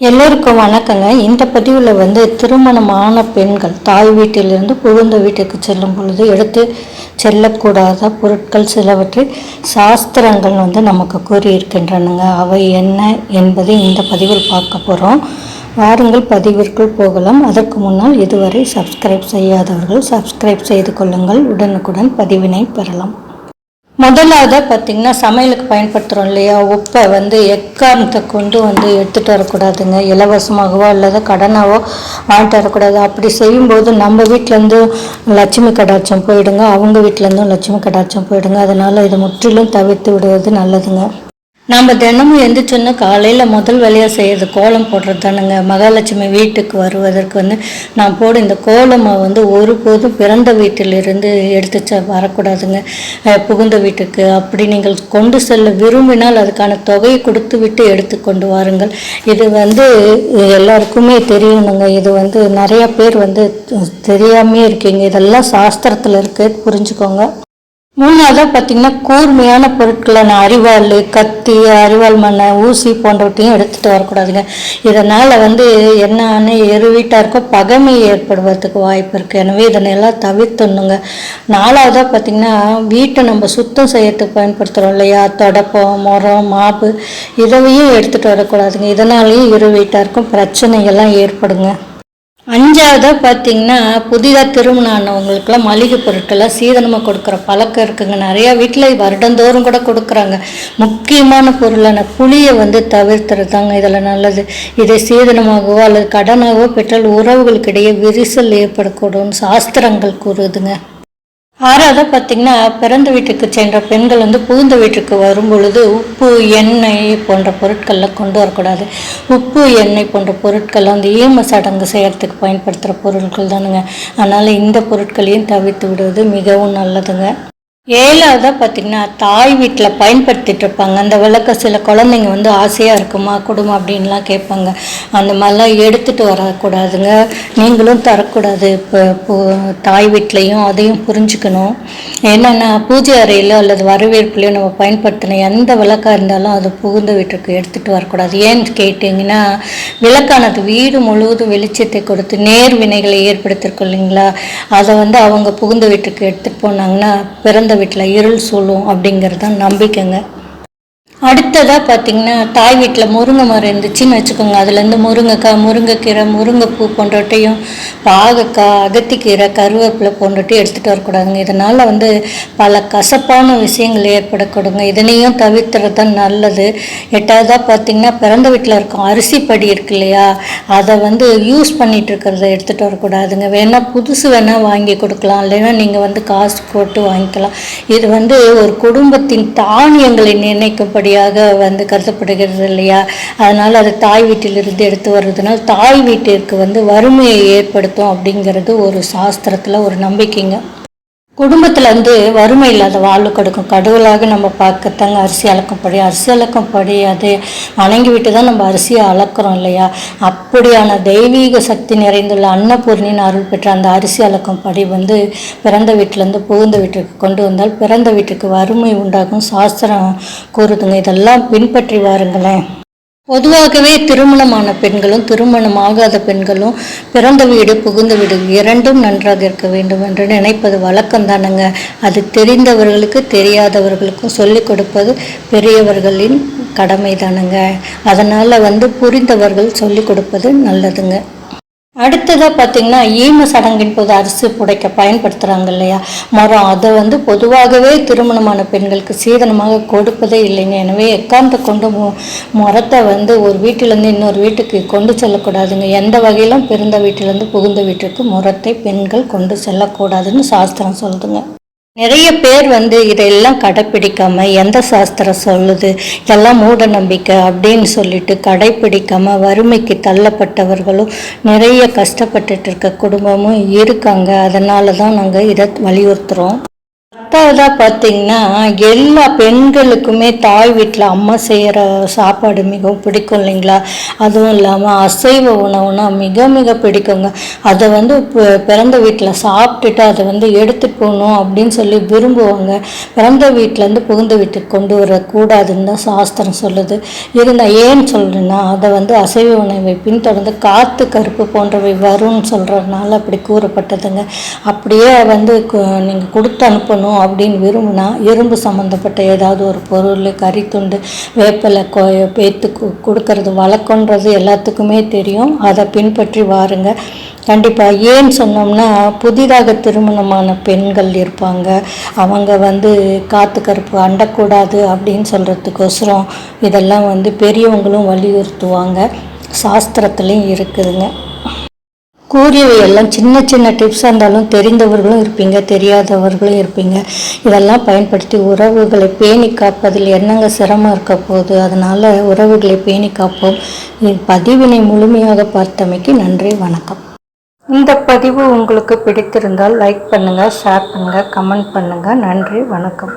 எல்லோருக்கும் வணக்கங்க. இந்த பதிவில் வந்து திருமணமான பெண்கள் தாய் வீட்டிலிருந்து புகுந்த வீட்டுக்கு செல்லும் பொழுது எடுத்து செல்லக்கூடாத பொருட்கள் சிலவற்றை சாஸ்திரங்கள் வந்து நமக்கு கூறியிருக்கின்றனங்க. அவை என்ன என்பதை இந்த பதிவில் பார்க்க போகிறோம் வாருங்கள் பதிவிற்குள் போகலாம். அதற்கு முன்னால் இதுவரை சப்ஸ்கிரைப் செய்யாதவர்கள் சப்ஸ்கிரைப் செய்து கொள்ளுங்கள். உடனுக்குடன் பதிவினை பெறலாம். முதலாவதாக பார்த்திங்கன்னா சமையலுக்கு பயன்படுத்துகிறோம் இல்லையா? உப்பை வந்து எக்காரணத்தை கொண்டு வந்து எடுத்துகிட்டு வரக்கூடாதுங்க. இலவசமாகவோ அல்லது கடனாவோ வாங்கிட்டு வரக்கூடாது. அப்படி செய்யும்போது நம்ம வீட்டிலேருந்து லட்சுமி கடாட்சம் போயிடுங்க. அவங்க வீட்டிலேருந்தும் லட்சுமி கடாட்சம் போயிடுங்க. அதனால் இதை முற்றிலும் தவிர்த்து விடுவது நல்லதுங்க. நம்ம தினமும் எந்திரிச்சோன்னா காலையில் முதல் வேலையாக செய்யறது கோலம் போடுறது தானுங்க. மகாலட்சுமி வீட்டுக்கு வருவதற்கு வந்து நான் போட இந்த கோலமை வந்து ஒருபோதும் பிறந்த வீட்டிலிருந்து எடுத்து வரக்கூடாதுங்க. புகுந்த வீட்டுக்கு. அப்படி நீங்கள் கொண்டு செல்ல விரும்பினால் அதுக்கான தொகையை கொடுத்து விட்டு எடுத்து கொண்டு வாருங்கள். இது வந்து எல்லாருக்குமே தெரியணுங்க. இது வந்து நிறையா பேர் வந்து தெரியாமே இருக்கீங்க. இதெல்லாம் சாஸ்திரத்தில் இருக்குது புரிஞ்சுக்கோங்க. மூணாவதாக பார்த்தீங்கன்னா கூர்மையான பொருட்களான அரிவாள் கத்தி அரிவாள் மண்ணை ஊசி போன்றவற்றையும் எடுத்துகிட்டு வரக்கூடாதுங்க. இதனால் வந்து என்னன்னு இரு வீட்டாருக்கும் பகைமை ஏற்படுவதற்கு வாய்ப்பு இருக்குது எனவே இதனையெல்லாம் தவிர்த்துணுங்க. நாலாவதாக பார்த்தீங்கன்னா வீட்டை நம்ம சுத்தம் செய்யறதுக்கு பயன்படுத்துகிறோம் இல்லையா? தொடப்பம் முறம் மாப்பு இதையும் எடுத்துகிட்டு வரக்கூடாதுங்க. இதனாலேயும் இரு வீட்டாருக்கும் பிரச்சனைகள்லாம் ஏற்படுங்க. அஞ்சாவதாக பார்த்தீங்கன்னா புதிதாக திருமணம் ஆனவங்களுக்குலாம் மளிகை பொருட்கள்லாம் சீதனமாக கொடுக்குற பழக்கம் இருக்குங்க. நிறையா வீட்டில் வருடந்தோறும் கூட கொடுக்குறாங்க. முக்கியமான பொருளான புளியை வந்து தவிர்த்துறதாங்க இதில் நல்லது. இதை சீதனமாகவோ அல்லது கடனாகவோ பெற்றால் உறவுகளுக்கிடையே விரிசல் ஏற்படக்கூடும். சாஸ்திரங்கள் கூறுதுங்க. ஆறாவது பார்த்தீங்கன்னா பிறந்த வீட்டுக்கு சென்ற பெண்கள் வந்து புகுந்த வீட்டுக்கு வரும் பொழுது உப்பு எண்ணெய் போன்ற பொருட்கள்லாம் கொண்டு வரக்கூடாது. உப்பு எண்ணெய் போன்ற பொருட்கள்லாம் வந்து ஈம சடங்கு செய்கிறதுக்கு பயன்படுத்துகிற பொருட்கள் தானுங்க. அதனால் இந்த பொருட்களையும் தவிர்த்து விடுவது மிகவும் நல்லதுங்க. ஏழாவதாக பார்த்தீங்கன்னா தாய் வீட்டில் பயன்படுத்திட்டு இருப்பாங்க. அந்த விளக்க சில குழந்தைங்க வந்து ஆசையாக இருக்குமா குடும்பம் அப்படின்லாம் கேட்பாங்க. அந்த மாதிரிலாம் எடுத்துகிட்டு வரக்கூடாதுங்க. நீங்களும் தரக்கூடாது. இப்போ தாய் வீட்லேயும் அதையும் புரிஞ்சுக்கணும். என்னென்னா பூஜை அறையிலோ அல்லது வரவேற்புலையோ நம்ம பயன்படுத்தின எந்த விளக்காக இருந்தாலும் அது புகுந்த வீட்டுக்கு எடுத்துகிட்டு வரக்கூடாது. ஏன்னு கேட்டிங்கன்னா விளக்கானது வீடு முழுவதும் வெளிச்சத்தை கொடுத்து நேர் வினைகளை ஏற்படுத்திருக்கோம் இல்லைங்களா? அதை வந்து அவங்க புகுந்த வீட்டுக்கு எடுத்துகிட்டு போனாங்கன்னா பிறந்த வீட்டில் இருள் சொல்லும் அப்படிங்கிறது தான் நம்பிக்கைங்க. அடுத்ததாக பார்த்தீங்கன்னா தாய் வீட்டில் முருங்கை மரம் இருந்துச்சுன்னு வச்சுக்கோங்க. அதுலேருந்து முருங்கைக்காய் முருங்கைக்கீரை முருங்கைப்பூ போன்றவற்றையும் பாகக்காய் அகத்திக்கீரை கருவேப்பிலை போன்றவற்றையும் எடுத்துகிட்டு வரக்கூடாதுங்க. இதனால் வந்து பல கசப்பான விஷயங்கள் ஏற்படக்கூடுங்க. இதனையும் தவிர்த்துறது தான் நல்லது. எட்டாவதாக பார்த்தீங்கன்னா பிறந்த வீட்டில் இருக்கும் அரிசி படி இருக்கு இல்லையா? அதை வந்து யூஸ் பண்ணிட்டு இருக்கிறத எடுத்துகிட்டு வரக்கூடாதுங்க. வேணால் புதுசு வேணால் வாங்கி கொடுக்கலாம். இல்லைன்னா நீங்கள் வந்து காசு போட்டு வாங்கிக்கலாம். இது வந்து ஒரு குடும்பத்தின் தானியங்களை நிர்ணயிக்கும்படியாக வந்து கருதப்படுகிறது இல்லையா? அதனால் அது தாய் வீட்டிலிருந்து எடுத்து வர்றதுனால தாய் வீட்டிற்கு வந்து வறுமையை ஏற்படுத்தும் அப்படிங்கிறது ஒரு சாஸ்திரத்தில் ஒரு நம்பிக்கைங்க. குடும்பத்தில் வந்து வறுமை இல்லாத வாழ்வு கொடுக்கும் கடவுளாக நம்ம பார்க்கத்தாங்க அரிசி அளக்கும்படி அரிசி அளக்கும்படி அது வணங்கி விட்டு தான் நம்ம அரிசியை அளக்குறோம் இல்லையா? அப்படியான தெய்வீக சக்தி நிறைந்துள்ள அன்னபூர்ணின்னு அருள் பெற்ற அந்த அரிசி அளக்கும்படி வந்து பிறந்த வீட்டிலேருந்து புகுந்த வீட்டுக்கு கொண்டு வந்தால் பிறந்த வீட்டுக்கு வறுமை உண்டாகும் சாஸ்திரம் கூறுதுங்க. இதெல்லாம் பின்பற்றி வாருங்களேன். பொதுவாகவே திருமணமான பெண்களும் திருமணம் ஆகாத பெண்களும் பிறந்த வீடு புகுந்த வீடு இரண்டும் நன்றாக இருக்க வேண்டும் என்று நினைப்பது வழக்கம் தானுங்க அது தெரிந்தவர்களுக்கு தெரியாதவர்களுக்கும் சொல்லிக் கொடுப்பது பெரியவர்களின் கடமை தானுங்க அதனால் வந்து புரிந்தவர்கள் சொல்லிக் கொடுப்பது நல்லதுங்க. அடுத்ததாக பார்த்தீங்கன்னா ஈம சடங்கின் போது அரிசி புடைக்க பயன்படுத்துகிறாங்க இல்லையா? மரம் அதை வந்து பொதுவாகவே திருமணமான பெண்களுக்கு சீதனமாக கொடுப்பதே இல்லைங்க. எனவே எக்காந்த கொண்டு மு- மரத்தை வந்து ஒரு வீட்டிலேருந்து இன்னொரு வீட்டுக்கு கொண்டு செல்லக்கூடாதுங்க. எந்த வகையிலும் பிறந்த வீட்டிலேருந்து புகுந்த வீட்டுக்கு முறத்தை பெண்கள் கொண்டு செல்லக்கூடாதுன்னு சாஸ்திரம் சொல்லுதுங்க. நிறைய பேர் வந்து இதெல்லாம் கடைப்பிடிக்காம எந்த சாஸ்திரம் சொல்லுது? இதெல்லாம் மூட நம்பிக்கை அப்படின்னு சொல்லிட்டு கடைப்பிடிக்காம வறுமைக்கு தள்ளப்பட்டவர்களும் நிறைய கஷ்டப்பட்டுட்டு இருக்க குடும்பமும் இருக்காங்க. அதனால தான் நாங்கள் இதை வலியுறுத்துகிறோம் பத்தாவதாக பார்த்தீங்கன்னா எல்லா பெண்களுக்குமே தாய் வீட்டில் அம்மா செய்கிற சாப்பாடு மிகவும் பிடிக்கும் இல்லைங்களா? அதுவும் இல்லாமல் அசைவ உணவுனா மிக மிக பிடிக்குங்க. அதை வந்து பிறந்த வீட்டில் சாப்பிட்டுட்டு அதை வந்து எடுத்துட்டு போகணும் அப்படின்னு சொல்லி விரும்புவாங்க. பிறந்த வீட்டிலேருந்து புகுந்த வீட்டுக்கு கொண்டு வரக்கூடாதுன்னு தான் சாஸ்திரம் சொல்லுது. இருந்தால் ஏன்னு சொல்கிறேன்னா அதை வந்து அசைவ உணவை பின்தொடர்ந்து காற்று கருப்பு போன்றவை வரும்னு சொல்கிறதுனால அப்படி கூறப்பட்டதுங்க. அப்படியே வந்து நீங்கள் கொடுத்து அனுப்பணும் அப்படின்னு விரும்பினா இரும்பு சம்மந்தப்பட்ட ஏதாவது ஒரு பொருள் கறித்துண்டு வேப்பலை கொ பேத்து கொடுக்கறது வழக்கன்றது எல்லாத்துக்குமே தெரியும். அதை பின்பற்றி வாருங்க. கண்டிப்பாக ஏன்னு சொன்னோம்னா புதிதாக திருமணமான பெண்கள் இருப்பாங்க. அவங்க வந்து காத்து கருப்பு அண்டக்கூடாது அப்படின்னு சொல்கிறதுக்கோசரம் இதெல்லாம் வந்து பெரியவங்களும் வலியுறுத்துவாங்க. சாஸ்திரத்துலேயும் இருக்குதுங்க. கூறியவை எல்லாம் சின்ன சின்ன டிப்ஸாக இருந்தாலும் தெரிந்தவர்களும் இருப்பீங்க தெரியாதவர்களும் இருப்பீங்க. இதெல்லாம் பயன்படுத்தி உறவுகளை பேணி காப்பதில் என்னங்க சிரமம் இருக்க போகுது? அதனால் உறவுகளை பேணி காப்போம். பதிவினை முழுமையாக பார்த்தமைக்கு நன்றி வணக்கம். இந்த பதிவு உங்களுக்கு பிடித்திருந்தால் லைக் பண்ணுங்கள் ஷேர் பண்ணுங்கள் கமெண்ட் பண்ணுங்கள் நன்றி வணக்கம்.